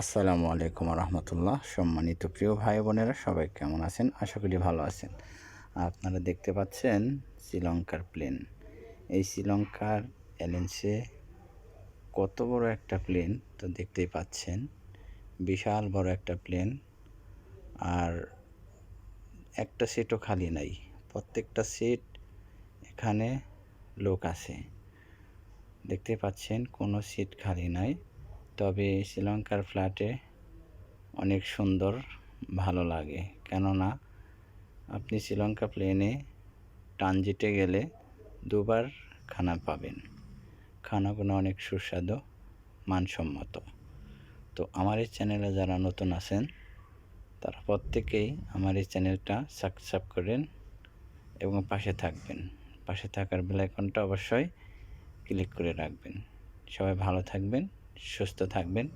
আসসালামু আলাইকুম রহমতুল্লাহ। সম্মানিত প্রিয় ভাই বোনেরা, সবাই কেমন আছেন? আশা করি ভালো আছেন। আপনারা দেখতে পাচ্ছেন শ্রীলঙ্কার প্লেন এই শ্রীলঙ্কার এলেন্সে কত বড় একটা প্লেন তো দেখতেই পাচ্ছেন। বিশাল বড় একটা প্লেন আর একটা সিটও খালি নাই। প্রত্যেকটা সিট এখানে লোক আছে। দেখতে পাচ্ছেন কোনো সিট খালি নাই। তবে শ্রীলঙ্কার ফ্ল্যাটে অনেক সুন্দর, ভালো লাগে। কেননা, আপনি শ্রীলঙ্কা প্লেনে ট্রানজিটে গেলে দুবার খানা পাবেন। খানাগুলো অনেক সুস্বাদু, মানসম্মত। তো আমার এই চ্যানেলে যারা নতুন আছেন, তারা প্রত্যেকেই আমার এই চ্যানেলটা সাবস্ক্রাইব করেন এবং পাশে থাকবেন। পাশে থাকার বেলাইকনটা অবশ্যই ক্লিক করে রাখবেন। সবাই ভালো থাকবেন। সুস্থ থাকবেন।